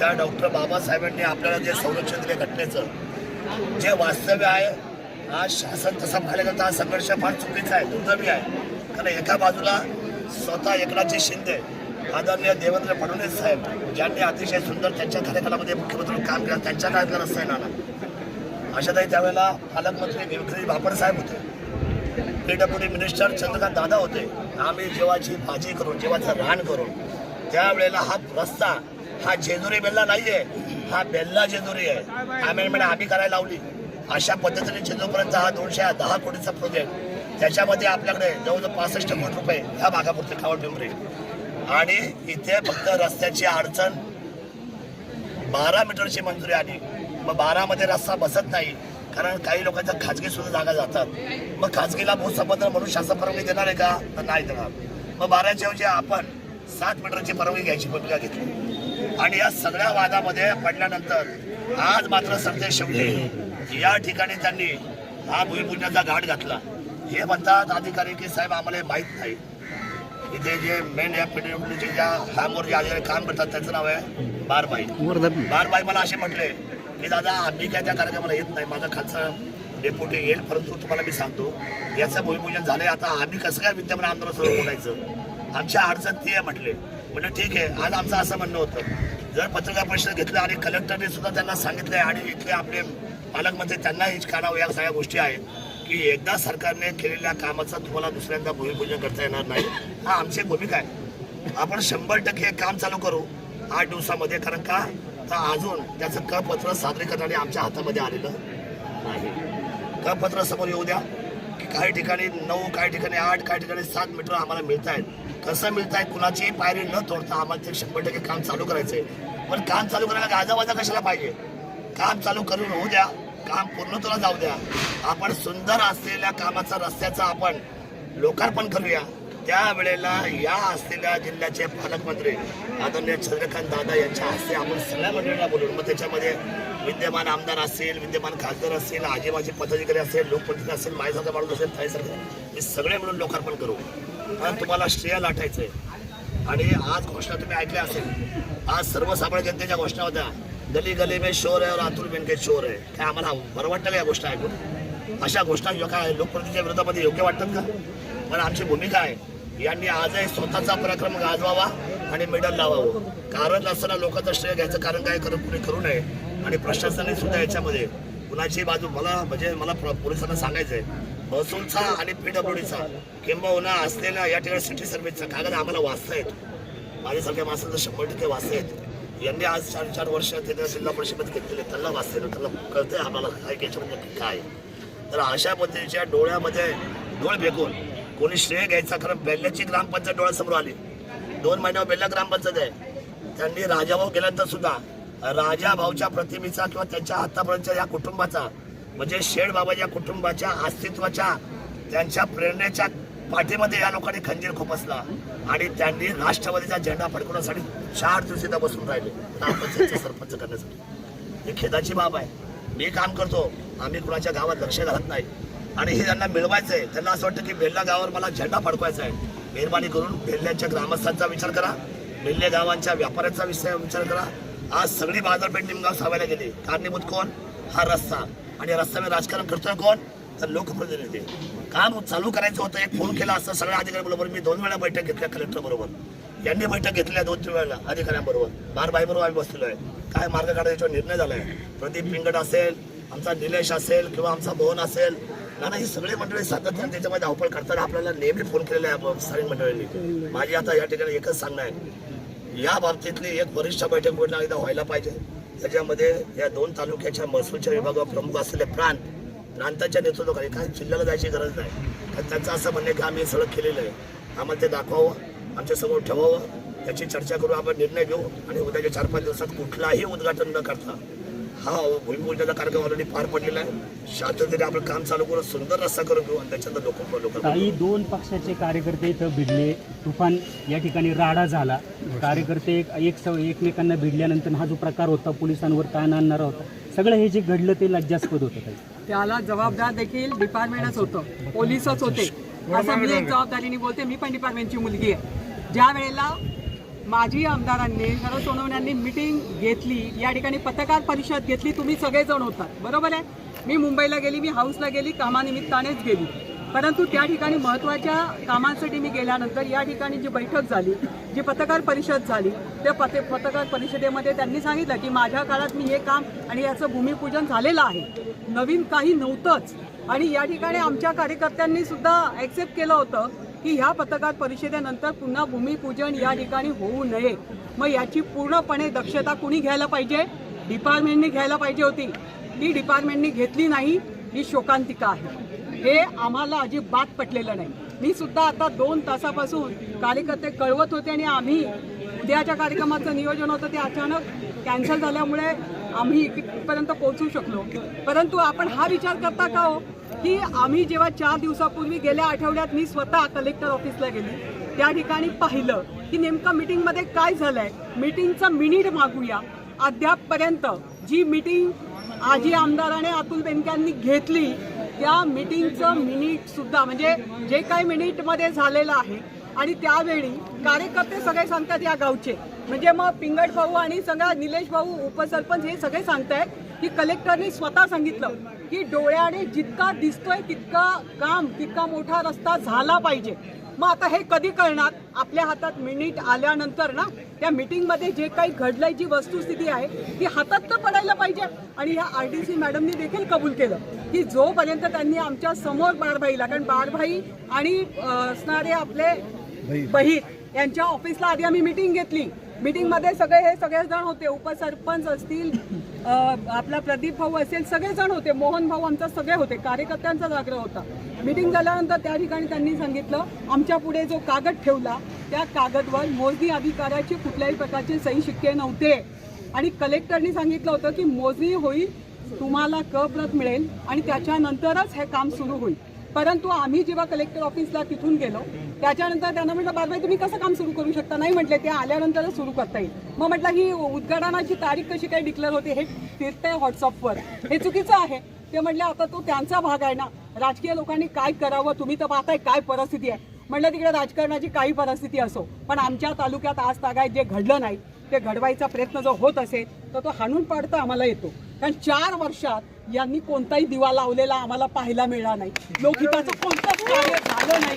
त्या डॉक्टर बाबासाहेबांनी आपल्याला जे संरक्षण दिले घटनेचं जे वास्तव्य आहे आज शासन तसं पाहिलं तर हा संघर्ष फार चुकीचा आहे दुर्दैवी आहे. कारण एका बाजूला स्वतः एकनाथजी शिंदे आदरणीय देवेंद्र फडणवीस साहेब ज्यांनी अतिशय सुंदर त्यांच्या कार्यकालामध्ये मुख्यमंत्री काम केलं त्यांच्या काळातला रस्ता येणार अशातही त्यावेळेला पालकमंत्री निवृत्ती बापड साहेब होते पीडब्ल्यूडी मिनिस्टर चंद्रकांत दादा होते. आम्ही जेव्हाची भाजी करून जेव्हाचं रान करून त्यावेळेला हा रस्ता हा जेजुरी बेल्ला नाहीये. हा बेल्ला जेजुरी आहे. अमेंडमेंट आम्ही करायला लावली. अशा पद्धतीने जेजूपर्यंत हा दोनशे दहा कोटीचा प्रोजेक्ट त्याच्यामध्ये आपल्याकडे जवळजवळ पासष्ट कोटी रुपये ह्या भागापुरते खावड पिंपरी. आणि इथे फक्त रस्त्याची अडचण बारा मीटरची मंजुरी आली. मग बारामध्ये रस्ता बसत नाही कारण काही लोकांच्या खाजगी सुद्धा जागा जातात. मग खाजगीला भूसंबंध म्हणून शासन परवानगी देणार आहे का? तर नाही देणार. मग बाराच्या ऐवजी आपण सात मीटरची परवानगी घ्यायची भूमिका घेतली. आणि या सगळ्या वादामध्ये पडल्यानंतर आज मात्र सरते शेवटी या ठिकाणी त्यांनी हा भूमिपूजनाचा घाट घातला. हे म्हणतात अधिकारी की साहेब आम्हाला माहीत नाही. इथे जे मेन या पिढीचे ज्या फार्मवर जे आलेले काम करतात त्याचं नाव आहे बारबाई. बारबाई मला असे म्हटले की दादा आम्ही काय त्या कार्यक्रमाला येत नाही माझा खालचा डेप्युटी येईल परंतु तुम्हाला मी सांगतो याचं भूमिपूजन झालंय आता आम्ही कसं काय विद्यमान आंदोलनासोबत बोलायचं? आमच्या अडचण ती आहे म्हटले म्हणजे ठीक आहे. आज आमचं असं म्हणणं होतं. जर पत्रकार परिषद घेतलं आणि कलेक्टरने सुद्धा त्यांना आहे आणि इथले आपले पालकमंत्री त्यांनाही काढावं या सगळ्या गोष्टी आहेत की एकदा सरकारने केलेल्या कामाचं तुम्हाला दुसऱ्यांदा भूमिपूजन करता येणार नाही हा आमची भूमिका आहे. आपण शंभर टक्के काम चालू करू आठ दिवसामध्ये कारण का? तर अजून त्याचं कपत्र सादरीकरणाने आमच्या हातामध्ये आलेलं नाही. कपत्र समोर येऊ द्या. काही ठिकाणी नऊ काही ठिकाणी आठ काही ठिकाणी सात मीटर आम्हाला मिळत आहेत कसं मिळत आहे कुणाचीही पायरी न तोडता आम्हाला ते शंभर टक्के काम चालू करायचंय. पण काम चालू करायला गाजावाजा कशाला पाहिजे? काम चालू करून होऊ द्या. काम पूर्णत्वाला जाऊ द्या. आपण सुंदर असलेल्या कामाचा रस्त्याचा आपण लोकार्पण करूया. त्यावेळेला या असलेल्या जिल्ह्याचे पालकमंत्री आदरणीय चंद्रकांत दादा यांच्या हस्ते आपण सगळ्या मंडळीला बोलून मग त्याच्यामध्ये विद्यमान आमदार असेल विद्यमान खासदार असेल आजीबाजी पदाधिकारी असेल लोकप्रतिनिधी असेल माझ्यासारखा माणूस असेल थाईसारखं हे सगळे मिळून लोकार्पण करू. कारण तुम्हाला श्रेय लाटायचंय. आणि आज घोषणा तुम्ही ऐकल्या असेल. आज सर्वसामान्य जनतेच्या घोषणा होत्या. गली गली में शोर आहे और अतुल बेनके शोर आहे काय आम्हाला बरं वाटतं का या गोष्टी ऐकून? अशा घोषणा यो काय लोकप्रतिनिधीच्या विरोधामध्ये योग्य वाटतात का? पण आमची भूमिका आहे. यांनी आजही स्वतःचा पराक्रम गाजवावा आणि मेडल लावावं. कारण असताना लोकांचं श्रेय घ्यायचं कारण काय? करू कुणी करू नये. आणि प्रशासनाने सुद्धा याच्यामध्ये कुणाची बाजू मला म्हणजे मला प्र- पोलिसांना सांगायचं आहे महसूलचा आणि पीडब्ल्यूडीचा किंबहुना असलेल्या या ठिकाणी सिटी सर्व्हिसचा कागद आम्हाला वाचता येतो. माझ्यासारख्या माणसाचं शंभर टक्के वाचता येते. यांनी आज चार चार वर्ष तिथे जिल्हा परिषदेत घेतलेले त्यांना वाचता येतं. त्यांना कळतंय आम्हाला काय याच्यामध्ये काय तर अशा पद्धतीच्या डोळ्यामध्ये डोळ फेकून कोणी श्रेय घ्यायचा कारण बेल्ल्याची ग्रामपंचायत डोळ्यासमोर आली. दोन महिन्यावर बेल्ला ग्रामपंचायत आहे. त्यांनी राजाभाऊ गेल्यानंतर सुद्धा राजा भाऊच्या प्रतिमेचा किंवा त्यांच्या आतापर्यंतच्या या कुटुंबाचा म्हणजे शेड बाबाच्या कुटुंबाच्या अस्तित्वाच्या त्यांच्या प्रेरणेच्या पाठीमध्ये या लोकांनी खंजीर खोपसला. आणि त्यांनी राष्ट्रवादीचा झेंडा फडकवण्यासाठी चार दिवस बसून राहिले. सरपंच करण्यासाठी. ही खेदाची बाब आहे. मी काम करतो. आम्ही कुणाच्या गावात लक्ष घालत नाही. आणि हे त्यांना मिळवायचं आहे. त्यांना असं वाटतं की बेल्ला गावावर मला झेंडा फडकवायचा आहे. मेहरबानी करून बेल्ल्याच्या ग्रामस्थांचा विचार करा. बेल्ले गावांच्या व्यापाऱ्याचा विषय विचार करा. आज सगळी बाजारपेठ निमगाव सावायला गेली. कारणीभूत कोण? हा रस्ता. आणि या राजकारण करतोय कोण? तर लोकप्रतिनिधी. काम चालू करायचं होतं एक फोन केला असतं सगळ्या अधिकाऱ्यांबरोबर. मी दोन वेळा बैठक घेतल्या कलेक्टर बरोबर यांनी बैठक घेतल्या दोन तीन वेळेला अधिकाऱ्यांबरोबर. बार बरोबर आम्ही बसलेलो आहे. काय मार्ग काढायचा निर्णय झालाय. प्रदीप पिंगट असेल आमचा निलेश असेल किंवा आमचा भवन असेल. ना ही सगळी मंडळी सातत्याने त्याच्यामध्ये धावपळ करतात. आपल्याला नेहमी फोन केलेला आहे सगळी मंडळींनी. माझी आता या ठिकाणी एकच सांगणं आहे. या बाबतीतली एक वरिष्ठ बैठक पुन्हा एकदा व्हायला पाहिजे. त्याच्यामध्ये या दोन तालुक्याच्या महसूलच्या विभागावर प्रमुख असलेले प्रांत प्रांताच्या नेतृत्वाखाली काय जिल्ह्याला जायची गरज नाही. तर त्यांचं असं म्हणणं आहे की आम्ही हे सगळं केलेलं आहे. आम्हाला ते दाखवावं आमच्यासमोर ठेवावं. त्याची चर्चा करू आपण निर्णय घेऊ आणि उद्याच्या चार पाच दिवसात कुठलाही उद्घाटन न करता हा भूमिपूजनाचा कार्यक्रम ऑलरेडी पार पडलेला आहे. शांततेने आपण काम चालू करून सुंदर रस्ता करून घेऊ आणि त्याच्यानंतर लोक लोक काही दोन पक्षाचे कार्यकर्ते इथं भिडले. तुफान या ठिकाणी राडा झाला. कार्यकर्ते एक एक स- एकमेकांना भिडल्यानंतर हा जो प्रकार होता पोलिसांवर ताण आणणारा होता सगळं हे जे घडलं ते लज्जास्पद होतं काही त्याला जबाबदार देखील डिपार्टमेंटच होतं. पोलीसच होते. असं मी एक जबाबदारीने बोलते. मी पण डिपार्टमेंटची मुलगी आहे. ज्या वेळेला माजी आमदारांनी शरद सोनवण्यांनी मिटिंग घेतली या ठिकाणी पत्रकार परिषद घेतली तुम्ही सगळेजण होतात. बरोबर आहे? मी मुंबईला गेली मी हाऊसला गेली कामानिमित्तानेच गेली. परंतु त्या ठिकाणी महत्त्वाच्या कामांसाठी मी गेल्यानंतर या ठिकाणी जी बैठक झाली जी पत्रकार परिषद झाली त्या पत पत्रकार परिषदेमध्ये त्यांनी सांगितलं की माझ्या काळात मी हे काम आणि याचं भूमिपूजन झालेलं आहे. नवीन काही नव्हतंच. आणि या ठिकाणी आमच्या कार्यकर्त्यांनी सुद्धा ॲक्सेप्ट केलं होतं की ह्या पत्रकार परिषदेनंतर पुन्हा भूमिपूजन या ठिकाणी होऊ नये. मग याची पूर्णपणे दक्षता कुणी घ्यायला पाहिजे? डिपार्टमेंटनी घ्यायला पाहिजे होती. ती डिपार्टमेंटनी घेतली नाही. ही शोकांतिका आहे. हे आम्हाला अजिबात पटलेलं नाही. मी सुद्धा आता दोन तासापासून कार्यकर्ते कळवत होते आणि आम्ही उद्याच्या कार्यक्रमाचं नियोजन होतं ते अचानक कॅन्सल झाल्यामुळे आम्ही इथपर्यंत पोहोचू शकलो. परंतु आपण हा विचार करता का हो? की आम्ही जेव्हा चार दिवसापूर्वी गेल्या आठवड्यात मी स्वतः कलेक्टर ऑफिसला गेली. त्या ठिकाणी पाहिलं की नेमकं मीटिंगमध्ये काय झालंय? मीटिंगचं मिनिट मागूया. अद्यापपर्यंत जी मीटिंग आजी आमदाराने अतुल बेनक्यांनी घेतली त्या मीटिंगचं मिनिट सुद्धा म्हणजे जे काही मिनिटमध्ये झालेलं आहे आणि त्यावेळी कार्यकर्ते सगळे सांगतात या गावचे. म्हणजे मग पिंगट भाऊ आणि सगळा निलेश भाऊ उपसरपंच हे सगळे सांगतायत की कलेक्टरनी स्वतः सांगितलं की डोळ्याने जितका दिसतोय तितका काम तितका मोठा रस्ता झाला पाहिजे. मग आता हे कधी कळणार? आपल्या हातात मिनिट आल्यानंतर ना त्या मीटिंगमध्ये जे काही घडलंय जी वस्तुस्थिती आहे ती हातात तर पडायला पाहिजे. आणि ह्या आर डी सी मॅडमनी देखील कबूल केलं. की जोपर्यंत त्यांनी आमच्यासमोर बारभाईला कारण बारभाई आणि असणारे आपले बहीर यांच्या ऑफिसला आधी आम्ही मिटिंग घेतली. मीटिंगमध्ये सगळे हे सगळेजण होते उपसरपंच असतील आपला प्रदीप भाऊ असेल सगळेजण होते. मोहन भाऊ आमचा सगळे होते. कार्यकर्त्यांचाच आग्रह होता. मीटिंग झाल्यानंतर त्या ठिकाणी त्यांनी सांगितलं आमच्या पुढे जो कागद ठेवला त्या कागदवर मोजणी अधिकाऱ्याचे कुठल्याही प्रकारचे सही शिक्के नव्हते. आणि कलेक्टरनी सांगितलं होतं की मोजणी होईल तुम्हाला कप रथ मिळेल आणि त्याच्यानंतरच हे काम सुरू होईल. परंतु आम्ही जेव्हा कलेक्टर ऑफिसला तिथून गेलो त्याच्यानंतर त्यांना म्हटलं बारबाई तुम्ही कसं काम सुरू करू शकता? नाही म्हटले ते आल्यानंतरच सुरू करता येईल. मग म्हटलं ही उद्घाटनाची तारीख कशी काय डिक्लेअर होते हे फिरतंय व्हॉट्सअपवर हे चुकीचं आहे. ते म्हटले आता तो त्यांचा भाग आहे ना. राजकीय लोकांनी काय करावं तुम्ही तर पाहताय काय परिस्थिती आहे. म्हटलं तिकडे राजकारणाची काही परिस्थिती असो पण आमच्या तालुक्यात आज तागायत जे घडलं नाही ते घडवायचा प्रयत्न जर होत असेल तर तो हाणून पाडता आम्हाला येतो. कारण चार वर्षात यांनी कोणताही दिवा लावलेला आम्हाला पाहायला मिळाला नाही. लोकहिताचं कोणतंच कार्य झालं नाही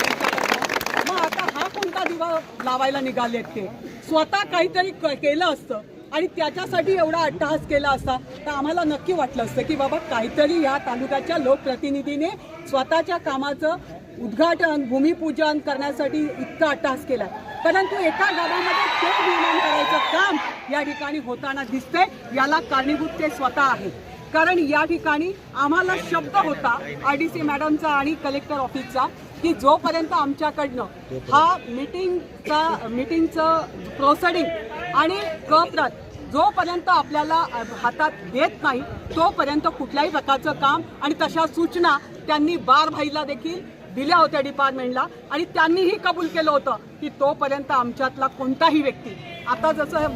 मग आता हा कोणता दिवा लावायला निघालेत ते? स्वतः काहीतरी क- केलं असतं आणि त्याच्यासाठी एवढा अट्टहास केला असता तर आम्हाला नक्की वाटलं असतं की बाबा काहीतरी या तालुक्याच्या लोकप्रतिनिधीने स्वतःच्या कामाचं उद्घाटन भूमिपूजन करण्यासाठी इतका अट्टहास केला परंतु एका गावामध्ये ते निर्माण करायचं काम या ठिकाणी होताना दिसतंय याला कारणीभूत ते स्वतः आहेत कारण या ठिकाणी आम्हाला शब्द होता आर डी सी मॅडमचा आणि कलेक्टर ऑफिसचा की जोपर्यंत आमच्याकडनं हा मीटिंगचा मीटिंगचं प्रोसेडिंग आणि कप्रत जोपर्यंत आपल्याला हातात देत नाही तोपर्यंत कुठल्याही प्रकारचं काम आणि तशा सूचना त्यांनी बार भाईला देखील दिल्या होत्या डिपार्टमेंटला आणि त्यांनीही कबूल केलं होतं की तोपर्यंत आमच्यातला कोणताही व्यक्ती आता जसं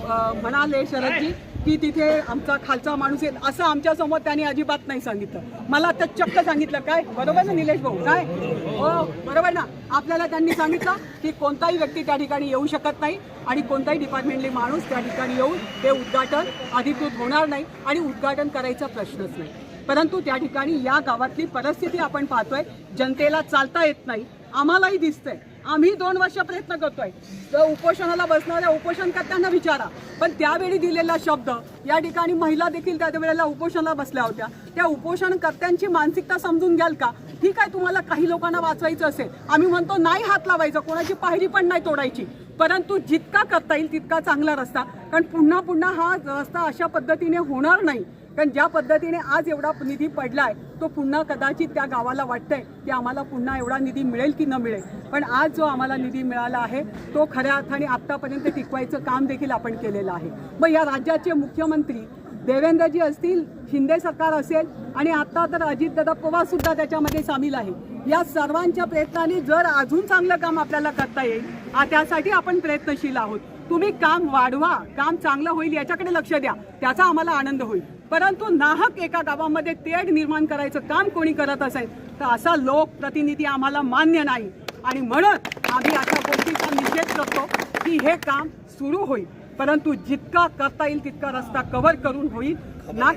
म्हणाले शरदजी की तिथे आमचा खालचा माणूस येईल असं आमच्यासमोर त्यांनी अजिबात नाही सांगितलं. मला तर चक्क सांगितलं काय बरोबर ना निलेश भाऊ? काय? हो बरोबर ना. आपल्याला त्यांनी सांगितलं की कोणताही व्यक्ती त्या ठिकाणी येऊ शकत नाही आणि कोणताही डिपार्टमेंटली माणूस त्या ठिकाणी येऊन ते उद्घाटन अधिकृत होणार नाही आणि उद्घाटन करायचा प्रश्नच नाही. परंतु त्या ठिकाणी या गावातली परिस्थिती आपण पाहतोय. जनतेला चालता येत नाही. आम्हालाही दिसतंय. आम्ही दोन वर्ष प्रयत्न करतोय. तर उपोषणाला बसणाऱ्या उपोषणकर्त्यांना विचारा. पण त्यावेळी दिलेला शब्द या ठिकाणी महिला देखील त्या वेळेला उपोषणाला बसल्या होत्या. त्या उपोषणकर्त्यांची मानसिकता समजून घ्याल का? ठीक आहे तुम्हाला काही लोकांना वाचवायचं असेल? आम्ही म्हणतो नाही हात लावायचा. कोणाची पायरी पण नाही तोडायची. परंतु जितका करता येईल तितका चांगला रस्ता. कारण पुन्हा पुन्हा हा रस्ता अशा पद्धतीने होणार नाही. कारण ज्या पद्धतीने आज एवढा निधी पडलाय तो पुन्हा कदाचित त्या गावाला वाटतंय की आम्हाला पुन्हा एवढा निधी मिळेल की न मिळेल. पण आज जो आम्हाला निधी मिळाला आहे तो खऱ्या अर्थाने आत्तापर्यंत टिकवायचं काम देखील आपण केलेलं आहे. मग या राज्याचे मुख्यमंत्री देवेंद्रजी असतील शिंदे सरकार असेल आणि आता तर अजितदादा पवारसुद्धा त्याच्यामध्ये सामील आहे. या सर्वांच्या प्रयत्नाने जर अजून चांगलं काम आपल्याला करता येईल आ, त्यासाठी आपण प्रयत्नशील आहोत. तुम्ही काम वाढवा काम चांगलं होईल याच्याकडे लक्ष द्या. त्याचा आम्हाला आनंद होईल. परंतु नाहक एका गावामध्ये तेढ निर्माण करायचं काम कोणी करत असेल तर असा लोकप्रतिनिधी आम्हाला मान्य नाही. आणि म्हणून आम्ही अशा गोष्टीचा निषेध करतो की हे काम सुरू होईल. परंतु जितका करता येईल तितका रस्ता कव्हर करून होईल. ना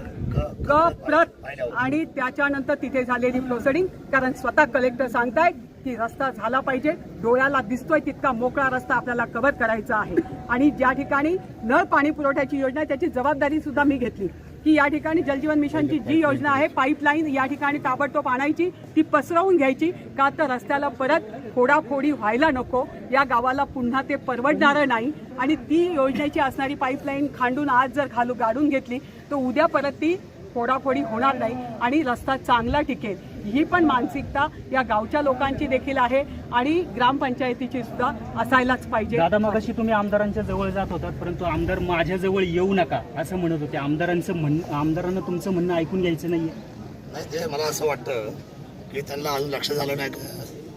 क प्रत आणि त्याच्यानंतर तिथे झालेली प्रोसिडिंग कारण स्वतः कलेक्टर सांगतायत की रस्ता झाला पाहिजे. डोळ्याला दिसतोय तितका मोकळा रस्ता आपल्याला कव्हर करायचा आहे. आणि ज्या ठिकाणी नळ पाणी पुरवठ्याची योजना त्याची जबाबदारी सुद्धा मी घेतली. की या ठिकाणी जलजीवन मिशनची जी योजना आहे पाईपलाईन या ठिकाणी ताबडतोब आणायची ती पसरवून घ्यायची का तर रस्त्याला परत फोडाफोडी व्हायला नको या गावाला पुन्हा ते परवडणारं नाही. आणि ती योजनेची असणारी पाईपलाईन खांडून आज जर घालू गाडून घेतली तर उद्या परत ती फोडाफोडी होणार नाही आणि रस्ता चांगला टिकेल. ही पण मानसिकता या गावच्या लोकांची देखील आहे आणि ग्रामपंचायतीची सुद्धा असायलाच पाहिजे. दादा मगाशी तुम्ही आमदारांच्या जवळ जात होतात परंतु आमदार माझ्या जवळ येऊ नका असं म्हणत होते. आमदारांचं म्हण आमदारांना तुमचं म्हणणं ऐकून घ्यायचं नाहीये. नाही ते मला असं वाटतं की त्यांना अजून लक्ष झालं नाही. का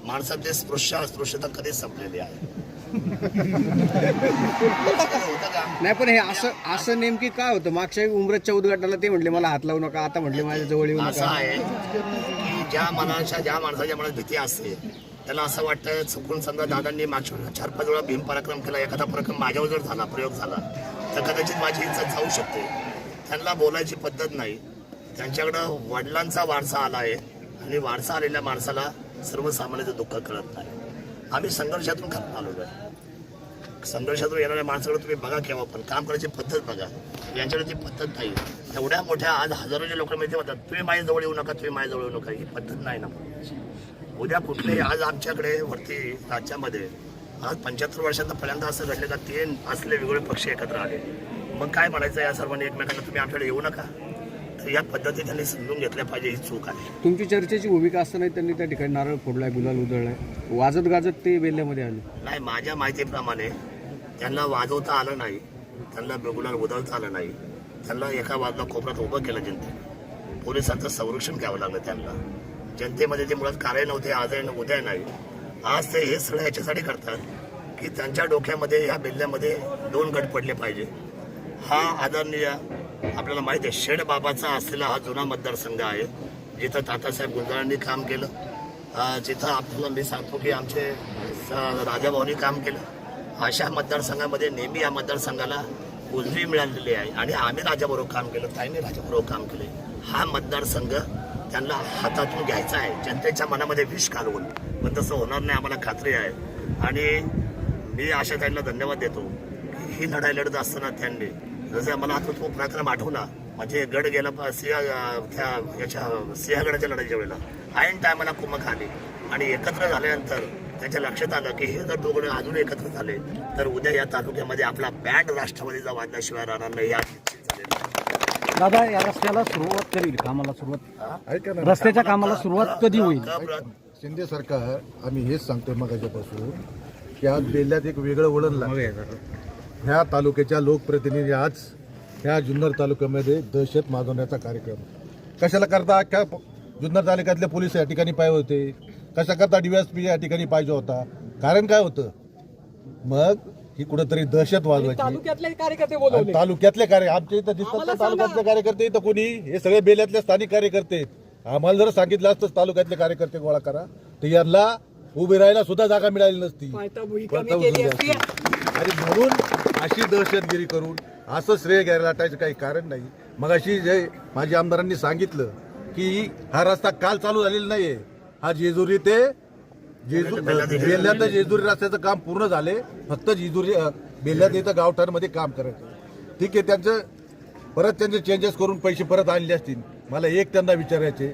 माणसातली स्पृश्य अस्पृश्यता कधीच संपलेली आहे. नाही पण हे असं असं नेमकी काय होतं? मागच्या उमरतच्या उद्घाटनाला ते म्हटले मला हात लावू नका आता म्हटले माझ्या जवळ येऊ असं नका आहे की ज्या मनाच्या ज्या माणसाच्या मनात भीती असते त्याला असं वाटतं चुकून समजा दादांनी मागच्या वेळेला चार पाच वेळा भीम पराक्रम केला एखादा पराक्रम माझ्यावर जर झाला प्रयोग झाला तर कदाचित माझी इज्जत जाऊ शकते. त्यांना बोलायची पद्धत नाही. त्यांच्याकडं वडिलांचा वारसा आला आहे आणि वारसा आलेल्या माणसाला सर्वसामान्याचं दुःख कळत नाही. आम्ही संघर्षातून खात आलेलो आहे. संघर्षातून येणाऱ्या माणसाकडे तुम्ही बघा केव्हा पण काम करायची पद्धत बघा. यांच्याकडे ती पद्धत नाही. एवढ्या मोठ्या आज हजारोच्या लोकांमध्ये माहिती म्हणतात तुम्ही माझ्याजवळ येऊ नका तुम्ही माझ्याजवळ येऊ नका. ही पद्धत नाही ना. उद्या कुठले आज आमच्याकडे वरती राज्यामध्ये आज पंच्याहत्तर वर्षात पहिल्यांदा असं घडलं का तीन असले वेगवेगळे पक्ष एकत्र आले. मग काय म्हणायचं या सर्वांनी एकमेकांना तुम्ही आमच्याकडे येऊ नका. तर या पद्धती त्यांनी समजून घेतल्या पाहिजे ही चूक आहे. तुमची चर्चेची भूमिका असताना त्यांनी त्या ठिकाणी नारळ फोडलाय गुलाल उधळलाय. वाजत गाजत ते बेल्ल्यामध्ये आले. नाही माझ्या माहितीप्रमाणे त्यांना वाजवता आलं नाही. त्यांना बेगुलाल उधळता आलं नाही. त्यांना एका बाजूला कोपऱ्यात उभं केलं जनतेने. पोलिसांचं संरक्षण घ्यावं लागलं त्यांना. जनतेमध्ये ते मुळात कार्य नव्हते आज आहे उद्या नाही. आज ते हे सगळं याच्यासाठी करतात की त्यांच्या डोक्यामध्ये ह्या बेल्ल्यामध्ये दोन गट पडले पाहिजे. हा आदरणीय आपल्याला माहिती आहे शेड बाबाचा असलेला हा जुना मतदारसंघ आहे जिथं तातासाहेब गुंजाळांनी काम केलं. जिथं आपल्याला मी सांगतो की आमचे स- राजाभाऊनी काम केलं. अशा मतदारसंघामध्ये नेहमी या मतदारसंघाला उजवी मिळालेली आहे आणि आम्ही राजाबरोबर काम केलं ताईने राजाबरोबर काम केले. हा मतदारसंघ त्यांना हातातून घ्यायचा आहे जनतेच्या मनामध्ये विष घालवून. पण तसं होणार नाही आम्हाला खात्री आहे. आणि मी अशा त्यांना धन्यवाद देतो. की ही लढाई लढत असताना त्यांनी जसं मला आता तो प्रकरण आठवला म्हणजे गड गेला सिंह त्या याच्या सिंहगडाच्या लढाईच्या वेळेला. ऐन टायमाला कुमक आली. आणि एकत्र झाल्यानंतर त्याच्या लक्षात आलं की हे जर दोघं अजून एकत्र झाले तर उद्या या तालुक्यामध्ये आपला बँड राष्ट्रवादीचा वाजल्याशिवाय राहणार नाही. या. दादा या रस्त्याला सुरुवात करील कामाला सुरुवात? रस्त्याच्या कामाला सुरुवात कधी होईल? शिंदे सरकार आम्ही हेच सांगतोय मगाच्यापासून की आज बेल्ल्यात एक वेगळं वळण लागलं. ह्या तालुक्याच्या लोकप्रतिनिधी आज ह्या जुन्नर तालुक्यामध्ये दहशत माजवण्याचा कार्यक्रम. कशाला करता? अख्ख्या प- जुन्नर तालुक्यातले पोलीस या ठिकाणी पाहिजे होते. कशा करता डीवायएसपी या ठिकाणी पाहिजे होता? कारण काय होतं? मग ही कुठंतरी दहशत वाजवायची. तालुक्यातले कार्य आमच्या इथं दिसतात तालुक्यातले. कार्यकर्ते इथं कोणी? हे सगळे बेल्यातले स्थानिक कार्यकर्ते. आम्हाला जर सांगितलं असतं तालुक्यातले कार्यकर्ते गोळा करा. तर यांना उभे राहायला सुद्धा जागा मिळाली नसती. आणि म्हणून अशी दहशतगिरी करून असं श्रेय घ्यायला लाटायचं काही कारण नाही. मग अशी जे माझ्या आमदारांनी सांगितलं की हा रस्ता काल चालू झालेला नाहीये. हा जेजुरी ते जेजू बेल्ल्यात ते जेजुरी रस्त्याचं काम पूर्ण झाले. फक्त जेजुरी अं, बेल्ल्यात इथं गावठाणमध्ये काम करायचं. ठीक आहे त्यांचं परत त्यांचे चेंजेस करून पैसे परत आणले असतील. मला एक त्यांना विचारायचे.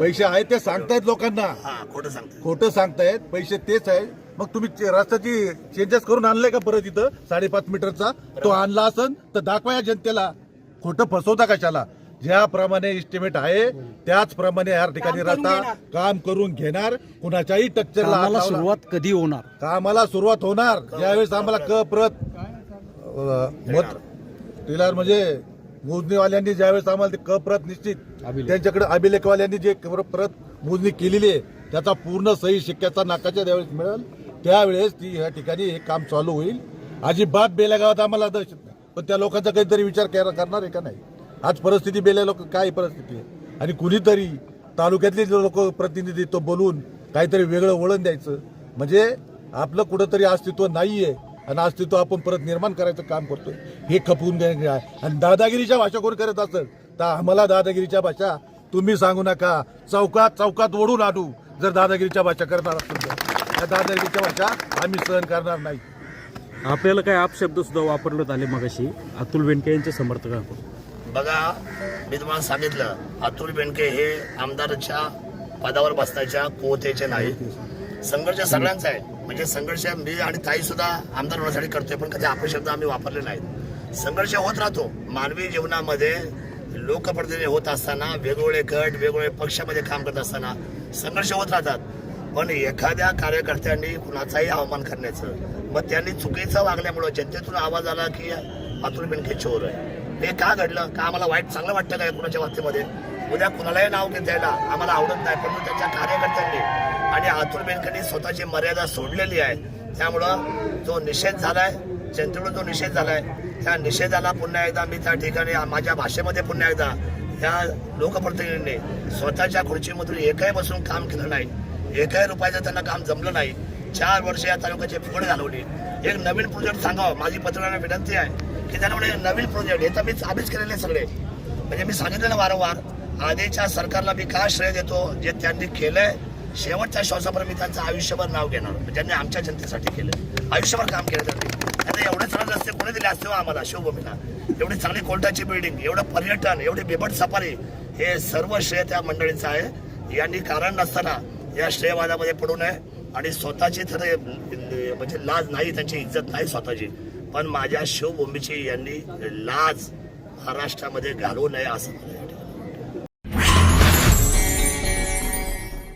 पैसे आहेत ते सांगतायत लोकांना. खोटं सांगतायत पैसे तेच आहेत. मग तुम्ही चे- रस्त्याची चेंजेस करून आणलाय का परत इथं? साडेपाच मीटरचा? तो आणला असन तर दाखवा या जनतेला. खोटं फसवता कशाला? ज्याप्रमाणे एस्टिमेट आहे त्याचप्रमाणे या ठिकाणी घेणार. काम करून घेणार. कुणाच्याही टक्चरला. सुरुवात कधी होणार? कामाला सुरुवात होणार. ज्यावेळेस आम्हाला क प्रत मत टिलार म्हणजे मोजणीवाल्यांनी ज्यावेळेस आम्हाला ते क प्रत निश्चित त्यांच्याकडे अभिलेखवाल्यांनी जे क- प्रत मोजणी केलेली आहे त्याचा पूर्ण सही शिक्क्याचा नाकाच्या ज्यावेळेस मिळेल. त्यावेळेस ती ह्या ठिकाणी हे काम चालू होईल. अजिबात बेल्या गावात आम्हाला दहशत नाही. पण त्या लोकांचा काहीतरी विचार करणार आहे का नाही? आज परिस्थिती बेल्या लोक काय परिस्थिती आहे? आणि कुणीतरी तालुक्यातले लोक प्रतिनिधित्व बोलून काहीतरी वेगळं वळण द्यायचं. म्हणजे आपलं कुठंतरी अस्तित्व नाहीये आणि अस्तित्व आपण परत निर्माण करायचं काम करतोय. हे खपवून देणे आहे आणि दादागिरीच्या भाषा कोण करत असेल? तर आम्हाला दादागिरीच्या भाषा तुम्ही सांगू नका. चौकात चौकात ओढून आणू जर दादागिरीच्या भाषा करणार असेल दादागिरीच्या भाषा आम्ही सहन करणार नाही. आपल्याला काय अपशब्द सुद्धा वापरण्यात आले मगाशी. अतुल बेनके यांच्या समर्थकांकडून बघा मी तुम्हाला सांगितलं अतुल बेनके हे आमदाराच्या पदावर बसण्याच्या कोतेचे नाही संघर्ष सगळ्यांचा आहे. म्हणजे संघर्ष मी आणि ताई सुद्धा आमदार होण्यासाठी करतोय पण कधी अपशब्द आम्ही वापरले नाहीत. संघर्ष होत राहतो. मानवी जीवनामध्ये लोकप्रतिनिधी होत असताना वेगवेगळे गट वेगवेगळे पक्षामध्ये काम करत असताना संघर्ष होत राहतात. पण एखाद्या कार्यकर्त्यांनी कुणाचाही अवमान करण्याचं मग त्यांनी चुकीचं वागल्यामुळं जनतेतून आवाज आला की अतुल बेनके चोर आहे. हे का घडलं? का आम्हाला वाईट चांगलं वाटतं काय कुणाच्या बाबतीमध्ये? उद्या कुणालाही नाव घेत द्यायला आम्हाला आवडत नाही परंतु त्याच्या कार्यकर्त्यांनी आणि अतुल बेनकेंनी स्वतःची मर्यादा सोडलेली आहे. त्यामुळं जो निषेध झालाय जनतेकडून जो निषेध झालाय त्या निषेधाला पुन्हा एकदा मी त्या ठिकाणी माझ्या भाषेमध्ये पुन्हा एकदा या लोकप्रतिनिधींनी स्वतःच्या खुर्चीमधून एकही बसून काम केलं नाही. एकही रुपयाचं त्यांना काम जमलं नाही. चार वर्ष या तालुक्याचे फुगड घालवली. एक नवीन प्रोजेक्ट सांगावं. माझी पत्रकारांना विनंती आहे की त्यांना म्हणजे नवीन प्रोजेक्ट हे तर मीच आम्हीच केलेले सगळे. म्हणजे मी सांगितलं वारंवार आधीच्या सरकारला मी का श्रेय देतो? जे त्यांनी केलंय शेवटच्या श्वासापर्यंत मी त्यांचं आयुष्यभर नाव घेणार. म्हणजे ज्यांनी आमच्या जनतेसाठी केलं. आयुष्यभर काम केलं त्यांनी. त्यांना एवढे चांगले रस्ते कोणी दिले असते हो आम्हाला शिवभूमीला? एवढी चांगली कोर्टाची बिल्डिंग एवढं पर्यटन एवढी बेबट सफारी हे सर्व श्रेय त्या मंडळींचं आहे. यांनी कारण नसताना या श्रेयवादामध्ये पडू नये. आणि स्वतःची तर म्हणजे लाज नाही त्यांची इज्जत नाही स्वतःची. पण माझ्या शिवभूमीची यांनी लाज महाराष्ट्रामध्ये घालवू नये असं